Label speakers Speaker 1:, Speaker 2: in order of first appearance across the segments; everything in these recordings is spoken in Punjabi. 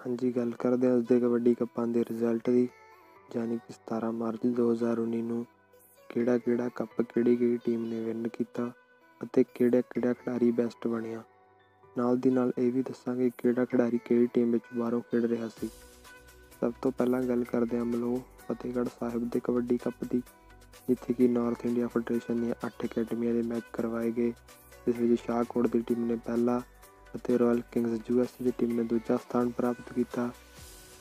Speaker 1: ਹਾਂਜੀ, ਗੱਲ ਕਰਦੇ ਹਾਂ ਉਸ ਦੇ ਕਬੱਡੀ ਕੱਪਾਂ ਦੇ ਰਿਜ਼ਲਟ ਦੀ ਯਾਨੀ ਕਿ 17 ਮਾਰਚ 2019 ਨੂੰ ਕਿਹੜਾ ਕਿਹੜਾ ਕੱਪ ਕਿਹੜੀ ਕਿਹੜੀ ਟੀਮ ਨੇ ਵਿਨ ਕੀਤਾ ਅਤੇ ਕਿਹੜਾ ਕਿਹੜਾ ਖਿਡਾਰੀ ਬੈਸਟ ਬਣਿਆ। ਨਾਲ ਦੀ ਨਾਲ ਇਹ ਵੀ ਦੱਸਾਂਗੇ ਕਿਹੜਾ ਖਿਡਾਰੀ ਕਿਹੜੀ ਟੀਮ ਵਿੱਚ ਬਾਹਰੋਂ ਖੇਡ ਰਿਹਾ ਸੀ। ਸਭ ਤੋਂ ਪਹਿਲਾਂ ਗੱਲ ਕਰਦੇ ਹਾਂ ਮਲੋ ਫਤਿਹਗੜ੍ਹ ਸਾਹਿਬ ਦੇ ਕਬੱਡੀ ਕੱਪ ਦੀ, ਜਿੱਥੇ ਕਿ ਨਾਰਥ ਇੰਡੀਆ ਫੈਡਰੇਸ਼ਨ ਦੀਆਂ 8 ਅਕੈਡਮੀਆਂ ਦੇ ਮੈਚ ਕਰਵਾਏ ਗਏ, ਜਿਸ ਵਿੱਚ ਸ਼ਾਹਕੋਟ ਦੀ ਟੀਮ ਨੇ ਪਹਿਲਾ ਅਤੇ ਰਾਇਲ ਕਿੰਗਸ ਯੂਐਸ ਦੀ ਟੀਮ ਨੇ ਦੂਜਾ ਸਥਾਨ ਪ੍ਰਾਪਤ ਕੀਤਾ।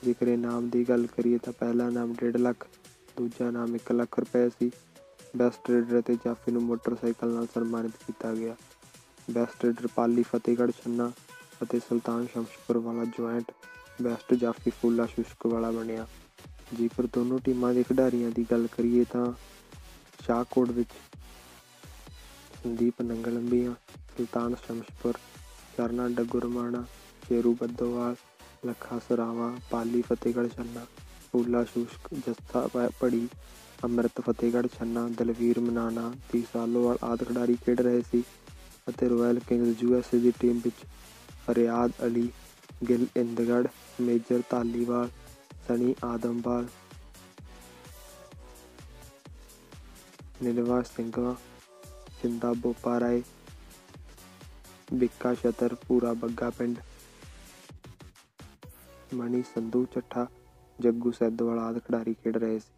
Speaker 1: ਜੇਕਰ ਇਨਾਮ ਦੀ ਗੱਲ ਕਰੀਏ ਤਾਂ ਪਹਿਲਾ ਇਨਾਮ 1.5 ਲੱਖ, ਦੂਜਾ ਇਨਾਮ 1 ਲੱਖ ਰੁਪਏ ਸੀ। ਬੈਸਟ ਰੇਡਰ ਅਤੇ ਜਾਫੀ ਨੂੰ ਮੋਟਰਸਾਈਕਲ ਨਾਲ ਸਨਮਾਨਿਤ ਕੀਤਾ ਗਿਆ। ਬੈਸਟ ਰੇਡਰ ਪਾਲੀ ਫਤਿਹਗੜ੍ਹ ਛੰਨਾ ਅਤੇ ਸੁਲਤਾਨ ਸ਼ਮਸ਼ਪੁਰ ਵਾਲਾ ਜੁਆਇੰਟ ਬੈਸਟ ਜਾਫੀ ਫੂਲਾ ਸ਼ੁਸ਼ਕ ਵਾਲਾ ਬਣਿਆ। ਜੇਕਰ ਦੋਨੋਂ ਟੀਮਾਂ ਦੇ ਖਿਡਾਰੀਆਂ ਦੀ ਗੱਲ ਕਰੀਏ ਤਾਂ ਸ਼ਾਹਕੋਟ ਵਿੱਚ ਸੰਦੀਪ ਨੰਗਲੰਬੀਆਂ, ਸੁਲਤਾਨ ਸ਼ਮਸ਼ਪੁਰ ਚਰਨਾ ਡਗੁਰਮਾਣਾ ਸ਼ੇਰੂ ਬੱਦੋਵਾਲ ਲੱਖਾ ਸਰਾਵਾਂ, ਪਾਲੀ ਫਤਿਹਗੜ੍ਹ ਛੰਨਾ, ਫੂਲਾ ਸ਼ੁਸ਼ਕ, ਜੱਸਾ ਪੜੀ, ਅੰਮ੍ਰਿਤ ਫਤਿਹਗੜ੍ਹ ਛੰਨਾ, ਦਲਵੀਰ ਮਨਾਨਾ ਦੀ ਸਾਲੋਵਾਲ ਆਦਿ ਖਿਡਾਰੀ ਖੇਡ ਰਹੇ ਸੀ ਅਤੇ ਰਾਇਲ ਕਿੰਗਸ ਯੂਐਸਏ ਦੀ ਟੀਮ ਵਿੱਚ ਰਿਆਦ ਅਲੀ, ਗਿਲ ਇੰਦਗੜ, ਮੇਜਰ ਧਾਲੀਵਾਲ ਸਣੀ ਆਦਮਵਾਲ, ਨਿਲਵਾ ਸਿੰਘਵਾ ਸਿੰਦਾ ਬੋਪਾ ਬਿੱਕਾ ਛਤਰ ਪੂਰਾ ਬੱਗਾ ਪਿੰਡ। ਮਣੀ ਸੰਧੂ ਚੱਠਾ, ਜੱਗੂ ਸੈਦਵਾਲ ਆਦਿ ਖਿਡਾਰੀ ਖੇਡ ਰਹੇ ਸੀ।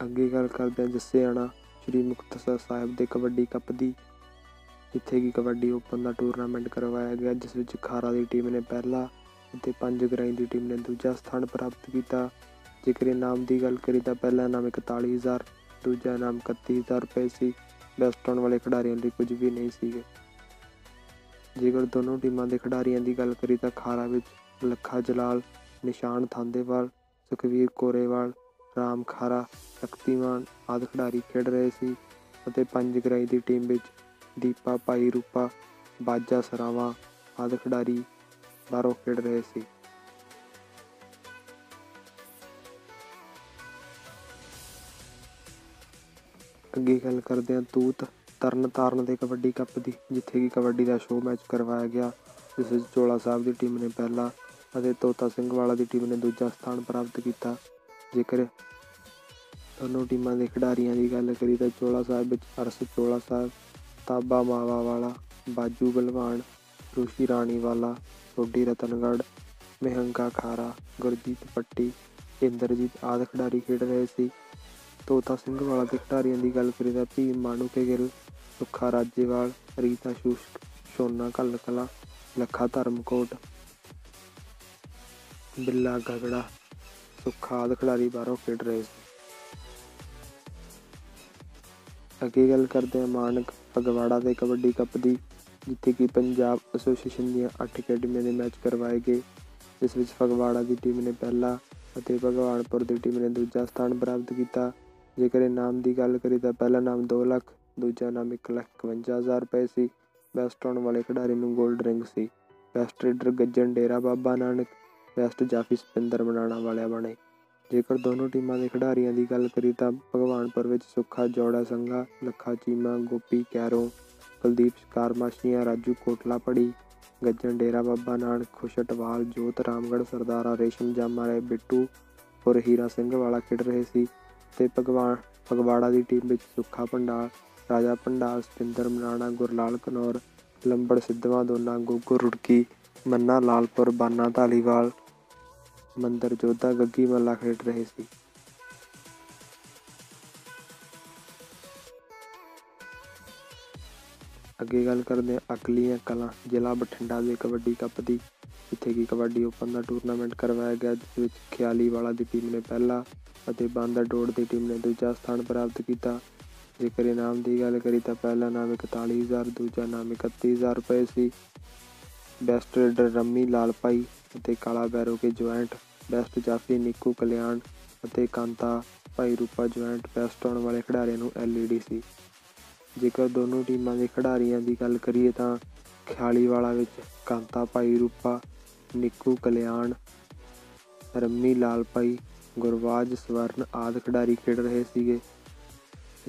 Speaker 1: ਅੱਗੇ ਗੱਲ ਕਰਦੇ ਹਾਂ ਜੱਸੇਆਣਾ, ਸ਼੍ਰੀ ਮੁਕਤਸਰ ਸਾਹਿਬ ਦੇ ਕਬੱਡੀ ਕੱਪ ਦੀ, ਜਿੱਥੇ ਕਿ ਕਬੱਡੀ ਓਪਨ ਦਾ ਟੂਰਨਾਮੈਂਟ ਕਰਵਾਇਆ ਗਿਆ, ਜਿਸ ਵਿੱਚ ਖਾਰਾ ਦੀ ਟੀਮ ਨੇ ਪਹਿਲਾ ਅਤੇ ਪੰਜ ਗਰਾਈ ਦੀ ਟੀਮ ਨੇ ਦੂਜਾ ਸਥਾਨ ਪ੍ਰਾਪਤ ਕੀਤਾ। ਜੇਕਰ ਇਨਾਮ ਦੀ ਗੱਲ ਕਰੀ ਤਾਂ ਪਹਿਲਾ ਇਨਾਮ 41000 ਦੂਜਾ ਇਨਾਮ 31000 ਰੁਪਏ ਸੀ। ਬੈਸਟ ਆਉਣ ਵਾਲੇ ਖਿਡਾਰੀਆਂ ਲਈ ਕੁਝ ਵੀ ਨਹੀਂ ਸੀਗੇ। ਜੇਕਰ ਦੋਨੋਂ ਟੀਮਾਂ ਦੇ ਖਿਡਾਰੀਆਂ ਦੀ ਗੱਲ ਕਰੀ ਤਾਂ ਖਾਰਾ ਵਿੱਚ ਲੱਖਾ ਜਲਾਲ, ਨਿਸ਼ਾਨ ਥਾਂਦੇਵਾਲ, ਸੁਖਵੀਰ ਕੋਰੇਵਾਲ, ਰਾਮ ਖਾਰਾ, ਸ਼ਕਤੀਮਾਨ ਆਦਿ ਖਿਡਾਰੀ ਖੇਡ ਰਹੇ ਸੀ ਅਤੇ ਪੰਜ ਗਰਾਈ ਦੀ ਟੀਮ ਵਿੱਚ ਦੀਪਾ, ਭਾਈ ਰੂਪਾ, ਬਾਜਾ, ਸਰਾਵਾ ਆਦਿ ਖਿਡਾਰੀ ਬਾਹਰੋਂ ਖੇਡ ਰਹੇ ਸੀ। ਅੱਗੇ ਗੱਲ ਕਰਦੇ ਹਾਂ ਤੂਤ ਤਰਨ ਤਾਰਨ ਦੇ ਕਬੱਡੀ ਕੱਪ ਦੀ, ਜਿੱਥੇ ਕਿ ਕਬੱਡੀ ਦਾ ਸ਼ੋਅ ਮੈਚ ਕਰਵਾਇਆ ਗਿਆ। ਜਿਸ ਵਿੱਚ ਚੋਲਾ ਸਾਹਿਬ ਦੀ ਟੀਮ ਨੇ ਪਹਿਲਾ ਅਤੇ ਤੋਤਾ ਸਿੰਘ ਵਾਲਾ ਦੀ ਟੀਮ ਨੇ ਦੂਜਾ ਸਥਾਨ ਪ੍ਰਾਪਤ ਕੀਤਾ। ਜੇਕਰ ਦੋਨੋਂ ਟੀਮਾਂ ਦੇ ਖਿਡਾਰੀਆਂ ਦੀ ਗੱਲ ਕਰੀ ਤਾਂ ਚੋਲਾ ਸਾਹਿਬ ਵਿੱਚ ਅਰਸ ਚੋਲਾ ਸਾਹਿਬ, ਤਾਬਾ ਮਾਵਾ ਵਾਲਾ, ਬਾਜੂ ਬਲਵਾਨ, ਰੂਸ਼ੀ ਰਾਣੀ ਵਾਲਾ ਸੋਢੀ ਰਤਨਗੜ੍ਹ, ਮਹਿੰਗਾ ਖਾਰਾ, ਗੁਰਜੀਤ ਪੱਟੀ, ਇੰਦਰਜੀਤ ਆਦਿ ਖਿਡਾਰੀ ਖੇਡ ਰਹੇ ਸੀ। ਤੋਤਾ ਸਿੰਘ ਵਾਲਾ ਦੇ ਖਿਡਾਰੀਆਂ ਦੀ ਗੱਲ ਕਰੀ ਤਾਂ ਭੀਮ ਮਾਨੂਕੇ ਗਿੱਲ, ਸੁੱਖਾ ਰਾਜੇਵਾਲ, ਰੀਤਾ ਸ਼ੂਸ਼ਕ ਸ਼ੋਨਾ ਕਲਕਲਾ ਲੱਖਾ ਧਰਮਕੋਟ। ਬਿੱਲਾ ਗਗੜਾ, ਸੁੱਖਾ ਆਦਿ ਖਿਡਾਰੀ ਬਾਹਰੋਂ ਖੇਡ ਰਹੇ ਸੀ। ਅੱਗੇ ਗੱਲ ਕਰਦੇ ਹਾਂ ਮਾਨਕ ਫਗਵਾੜਾ ਦੇ ਕਬੱਡੀ ਕੱਪ ਦੀ, ਜਿੱਥੇ ਕਿ ਪੰਜਾਬ ਐਸੋਸੀਏਸ਼ਨ ਦੀਆਂ 8 ਅਕੈਡਮੀਆਂ ਦੇ ਮੈਚ ਕਰਵਾਏ ਗਏ। ਜਿਸ ਵਿੱਚ ਫਗਵਾੜਾ ਦੀ ਟੀਮ ਨੇ ਪਹਿਲਾ ਅਤੇ ਭਗਵਾਨਪੁਰ ਦੀ ਟੀਮ ਨੇ ਦੂਜਾ ਸਥਾਨ ਪ੍ਰਾਪਤ ਕੀਤਾ। ਜੇਕਰ ਇਨਾਮ ਦੀ ਗੱਲ ਕਰੀ ਤਾਂ ਪਹਿਲਾ ਨਾਮ 2 ਲੱਖ, ਦੂਜਾ ਨਾਮ 1 ਲੱਖ 51000 ਰੁਪਏ ਸੀ। ਬੈਸਟ ਆਉਣ ਵਾਲੇ ਖਿਡਾਰੀ ਨੂੰ 골ਡ ਰਿੰਗ ਸੀ। Best raider Gajjan Dera Baba Nanak best ਜਾਫੀ ਸਪਿੰਦਰ ਬਣਾਉਣਾ ਵਾਲਿਆ ਬਣੇ। ਜੇਕਰ ਦੋਨੋਂ ਟੀਮਾਂ ਦੇ ਖਿਡਾਰੀਆਂ ਦੀ ਗੱਲ ਕਰੀ ਤਾਂ ਭਗਵਾਨਪੁਰ ਵਿੱਚ ਸੁੱਖਾ, ਜੋੜਾ ਸੰਘਾ, ਲੱਖਾ ਚੀਮਾ, ਗੋਪੀ ਕੈਰੋਂ, ਕੁਲਦੀਪ ਸ਼ਿਕਾਰਮਾਸ਼ੀਆਂ ਰਾਜੂ ਕੋਟਲਾ ਪੜੀ ਗੱਜਣ ਡੇਰਾ ਬਾਬਾ ਨਾਨਕ ਖੁਸ਼ਟਵਾਲ ਜੋਤ ਰਾਮਗੜ ਸਰਦਾਰਾ ਰੇਸ਼ਮ ਜਾਮਾ ਰਾਏ, ਬਿੱਟੂ ਔਰ ਹੀਰਾ ਸਿੰਘ ਵਾਲਾ ਖੇਡ ਰਹੇ ਸੀ। ਤੇ ਭਗਵਾਨ, ਫਗਵਾੜਾ ਦੀ ਟੀਮ ਵਿੱਚ ਸੁੱਖਾ ਭੰਡਾਰ, ਰਾਜਾ ਭੰਡਾਲ ਸਤਿੰਦਰ ਮਨਾਣਾ ਗੁਰਲਾਲ ਕਨੌਰ, ਲੰਬੜ ਸਿੱਧਵਾ, ਦੋਨਾ ਗੋਗੋ ਰੁੜਕੀ, ਮੰਨਾ ਲਾਲਪੁਰ, ਬਾਨਾ ਧਾਲੀਵਾਲ, ਮੰਦਰ ਜੋਧਾ, ਗੱਗੀ ਮੱਲਾ ਖੇਡ ਰਹੇ ਸੀ। ਅੱਗੇ ਗੱਲ ਕਰਦੇ ਹਾਂ ਅਕਲੀਆਂ ਕਲਾਂ, ਜ਼ਿਲ੍ਹਾ ਬਠਿੰਡਾ ਦੇ ਕਬੱਡੀ ਕੱਪ ਦੀ। ਜਿੱਥੇ ਕਿ ਕਬੱਡੀ ਓਪਨ ਦਾ ਟੂਰਨਾਮੈਂਟ ਕਰਵਾਇਆ ਗਿਆ, ਜਿਸ ਵਿੱਚ ਖਿਆਲੀਵਾਲਾ ਦੀ ਟੀਮ ਨੇ ਪਹਿਲਾ ਅਤੇ ਬਾਂਦਰ ਡੋੜ ਦੀ ਟੀਮ ਨੇ ਦੂਜਾ ਸਥਾਨ ਪ੍ਰਾਪਤ ਕੀਤਾ। ਜੇਕਰ ਇਨਾਮ ਦੀ ਗੱਲ ਕਰੀ ਤਾਂ ਪਹਿਲਾ ਨਾਮ 41000 ਦੂਜਾ ਨਾਮ 31000 ਰੁਪਏ ਸੀ। ਬੈਸਟ ਰੇਡਰ ਰੰਮੀ ਲਾਲਪਾਈ ਅਤੇ ਕਾਲਾ ਬੈਰੋ ਕੇ ਜੁਆਇੰਟ, ਬੈਸਟ ਜਾਫੀ ਨਿੱਕੂ ਕਲਿਆਣ ਅਤੇ ਕਾਂਤਾ ਭਾਈ ਰੂਪਾ ਜੁਆਇੰਟ ਬੈਸਟ ਆਉਣ ਵਾਲੇ ਖਿਡਾਰੀਆਂ ਨੂੰ ਐਲਈਡੀ ਸੀ। ਜੇਕਰ ਦੋਨੋਂ ਟੀਮਾਂ ਦੇ ਖਿਡਾਰੀਆਂ ਦੀ ਗੱਲ ਕਰੀਏ ਤਾਂ ਖਿਆਲੀਵਾਲਾ ਵਿੱਚ ਕਾਂਤਾ ਭਾਈ ਰੂਪਾ ਨਿੱਕੂ ਕਲਿਆਣ, ਰੰਮੀ ਲਾਲਪਾਈ, ਗੁਰਬਾਜ ਸਵਰਨ ਆਦਿ ਖਿਡਾਰੀ ਖੇਡ ਰਹੇ ਸੀਗੇ।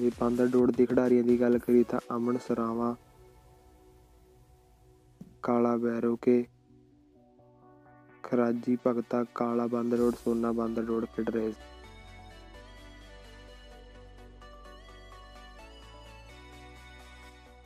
Speaker 1: ਜੇ ਬਾਂਦਰ ਡੋੜ ਦੇ ਖਿਡਾਰੀਆਂ ਦੀ ਗੱਲ ਕਰੀ ਤਾਂ ਅਮਨ ਸਰਾਵਾ, ਕਾਲਾ ਬੈਰੋਕੇ, ਖਰਾਜੀ ਭਗਤਾ, ਕਾਲਾ ਬਾਂਦਰ ਰੋਡ ਸੋਨਾ ਬਾਂਦਰ ਰੋਡ ਖੇਡ ਰਹੇ ਸੀ।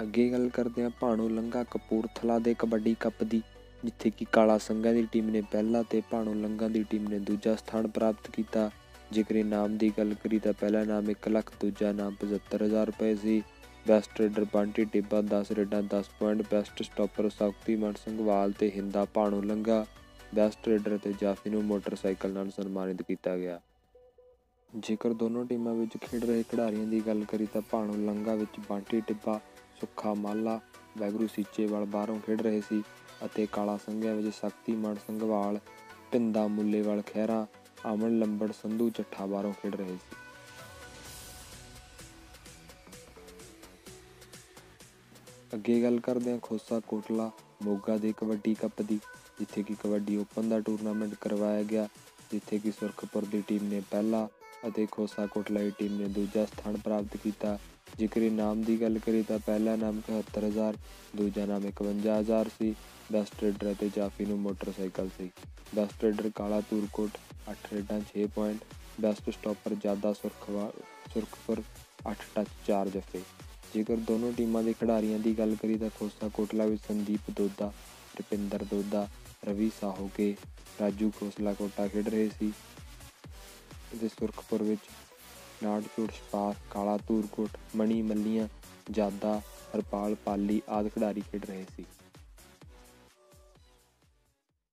Speaker 1: ਅੱਗੇ ਗੱਲ ਕਰਦੇ ਹਾਂ ਭਾਣੋ ਲੰਗਾ ਕਪੂਰਥਲਾ ਦੇ ਕਬੱਡੀ ਕੱਪ ਦੀ। ਜਿੱਥੇ ਕਿ ਕਾਲਾ ਸੰਘਾਂ ਦੀ ਟੀਮ ਨੇ ਪਹਿਲਾ ਤੇ ਭਾਣੋ ਲੰਗਾ ਦੀ ਟੀਮ ਨੇ ਦੂਜਾ ਸਥਾਨ ਪ੍ਰਾਪਤ ਕੀਤਾ। ਜੇਕਰ ਇਨਾਮ ਦੀ ਗੱਲ ਕਰੀ ਤਾਂ ਪਹਿਲਾ ਇਨਾਮ 1 ਲੱਖ, ਦੂਜਾ ਇਨਾਮ 75000 ਰੁਪਏ ਸੀ। ਬੈਸਟ ਰੇਡਰ ਬੰਟੀ ਟਿੱਬਾ 10 ਰੇਡਾਂ 10 point, best stopper Shaktiman Sanghwal ਤੇ ਹਿੰਦਾ ਭਾਣੋ ਲੰਗਾ ਬੈਸਟ ਰੇਡਰ ਤੇ ਜਾਫੀ ਨੂੰ ਮੋਟਰਸਾਈਕਲ ਨਾਲ ਸਨਮਾਨਿਤ ਕੀਤਾ ਗਿਆ। ਜੇਕਰ ਦੋਨੋਂ ਟੀਮਾਂ ਵਿੱਚ ਖੇਡ ਰਹੇ ਖਿਡਾਰੀਆਂ ਦੀ ਗੱਲ ਕਰੀ ਤਾਂ ਭਾਣੋ ਲੰਗਾ ਵਿੱਚ ਬੰਟੀ ਟਿੱਬਾ, ਸੁੱਖਾ ਮਾਲਾ, ਵੈਗਰੂ ਸੀਚੇਵਾਲ ਬਾਹਰੋਂ ਖੇਡ ਰਹੇ ਸੀ। ਅਤੇ ਕਾਲਾ ਸੰਘਿਆਂ ਵਿੱਚ ਸ਼ਕਤੀਮਾਨ ਸੰਘਵਾਲ, ਪਿੰਦਾ ਮੁੱਲੇਵਾਲ ਖਹਿਰਾ ਅਮਨ ਲੰਬੜ ਸੰਧੂ ਚੱਠਾ ਬਾਹਰੋਂ ਖੇਡ ਰਹੇ ਸੀ। ਅੱਗੇ ਗੱਲ ਕਰਦੇ ਹਾਂ ਖੋਸਾ ਕੋਟਲਾ ਮੋਗਾ ਦੇ ਕਬੱਡੀ ਕੱਪ ਦੀ, ਜਿੱਥੇ ਕਿ ਕਬੱਡੀ ਓਪਨ ਦਾ ਟੂਰਨਾਮੈਂਟ ਕਰਵਾਇਆ ਗਿਆ, ਜਿੱਥੇ ਕਿ ਸੁਰਖਪੁਰ ਦੀ ਟੀਮ ਨੇ ਪਹਿਲਾ ਅਤੇ ਖੋਸਾ ਕੋਟਲਾ ਟੀਮ ਨੇ ਦੂਜਾ ਸਥਾਨ ਪ੍ਰਾਪਤ ਕੀਤਾ। ਜੇਕਰ ਇਨਾਮ ਦੀ ਗੱਲ ਕਰੀ ਤਾਂ ਪਹਿਲਾ ਇਨਾਮ 71000 ਦੂਜਾ ਇਨਾਮ 51000 ਸੀ। ਬੈਸਟ ਰੇਡਰ ਅਤੇ ਜਾਫੀ ਨੂੰ ਮੋਟਰਸਾਈਕਲ ਸੀ। ਬੈਸਟ ਰੇਡਰ ਕਾਲਾ ਤੂਰਕੋਟ 8 ਰੇਡਾਂ 6 point. Best stopper Jada Surkhwa, Surkhpur 8 touch 4 ਜਫੇ। ਜੇਕਰ ਦੋਨੋਂ ਟੀਮਾਂ ਦੇ ਖਿਡਾਰੀਆਂ ਦੀ ਗੱਲ ਕਰੀ ਤਾਂ ਖੋਸਾ ਕੋਟਲਾ ਵਿੱਚ ਸੰਦੀਪ ਦੋਦਾ, ਰੁਪਿੰਦਰ ਦੋਦਾ, ਰਵੀ ਸਾਹੋਕੇ, ਰਾਜੂ ਖੋਸਲਾ ਕੋਟਾ ਖੇਡ ਰਹੇ ਸੀ। ਅਤੇ ਸੁਰਖਪੁਰ ਵਿੱਚ ਨਾਟਚੂੜ ਛਪਾਰ, ਕਾਲਾ ਧੂਰਕੋਟ, ਮਣੀ ਮੱਲੀਆਂ, ਜਾਦਾ, ਹਰਪਾਲ, ਪਾਲੀ ਆਦਿ ਖਿਡਾਰੀ ਖੇਡ ਰਹੇ ਸੀ।